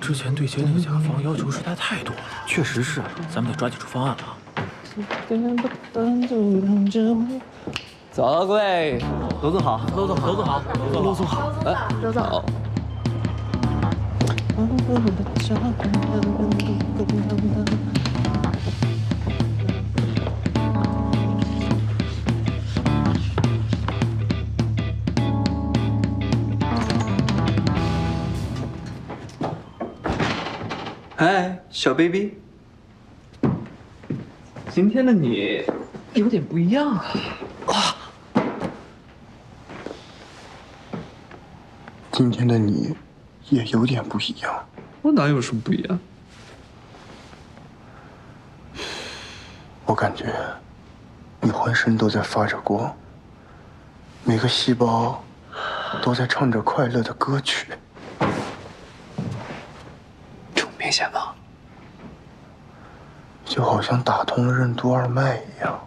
之前对接那个甲方要求实在太多了，确实是，咱们得抓紧出方案了啊。早各位，罗总好，罗总好，楼总好，罗总好。刘总，好。哎，小 baby，今天的你有点不一样啊。哇今天的你也有点不一样。我哪有什么不一样？我感觉你浑身都在发着光，每个细胞都在唱着快乐的歌曲。这么明显吗？就好像打通了任督二脉一样。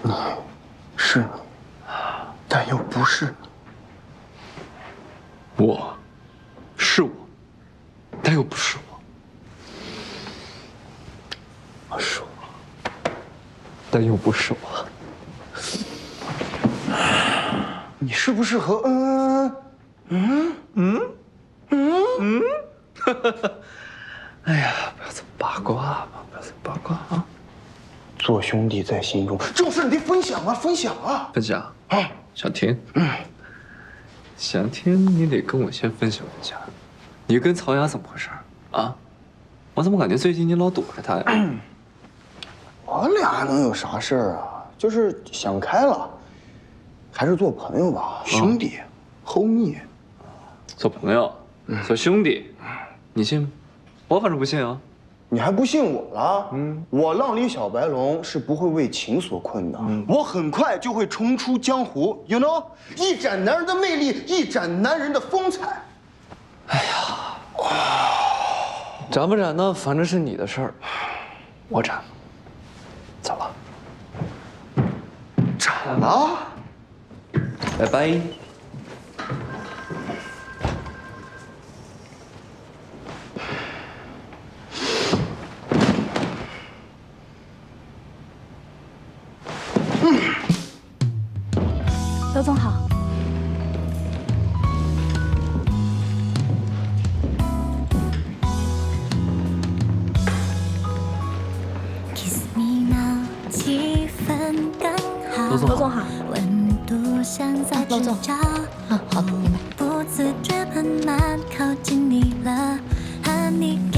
你是你，但又不是你。我，是我，但又不是我。我是我，但又不是我。你是不是和嗯嗯嗯嗯？哎呀，不要这么八卦嘛！不要这么八卦啊！做兄弟在心中，这种事你得分享啊，分享啊！分享啊，想听？嗯，想听你得跟我先分享一下。你跟曹雅怎么回事啊？我怎么感觉最近你老躲着她呀？我俩能有啥事儿啊？就是想开了，还是做朋友吧，兄弟，homie。做朋友，做兄弟，你信吗？我反正不信啊。你还不信我了？嗯，我浪里小白龙是不会为情所困的，我很快就会重出江湖，you know，一展男人的魅力，一展男人的风采。哎呀，展不展呢？反正是你的事儿，我展。走了，展了？拜拜。刘总好。刘总好。温度像在娄总直角，啊，好的，明白。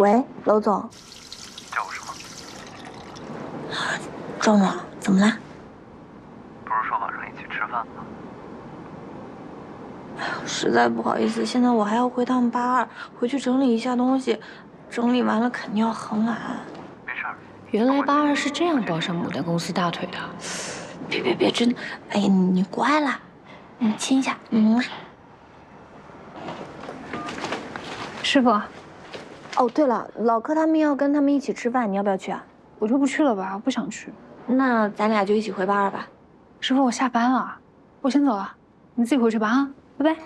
喂，娄总。叫我什么？壮壮，怎么啦？不是说晚上一起吃饭吗？实在不好意思，现在我还要回趟八二，回去整理一下东西，整理完了肯定要很晚。没事儿。原来八二是这样抱上牡丹公司大腿的。别别别，真的，哎呀，你你乖啦，你亲一下，嗯。师傅，哦，对了，老柯他们要跟他们一起吃饭，你要不要去啊？我就不去了吧，不想去。那咱俩就一起回八二吧。师傅，我下班了，我先走了，你自己回去吧啊，拜拜。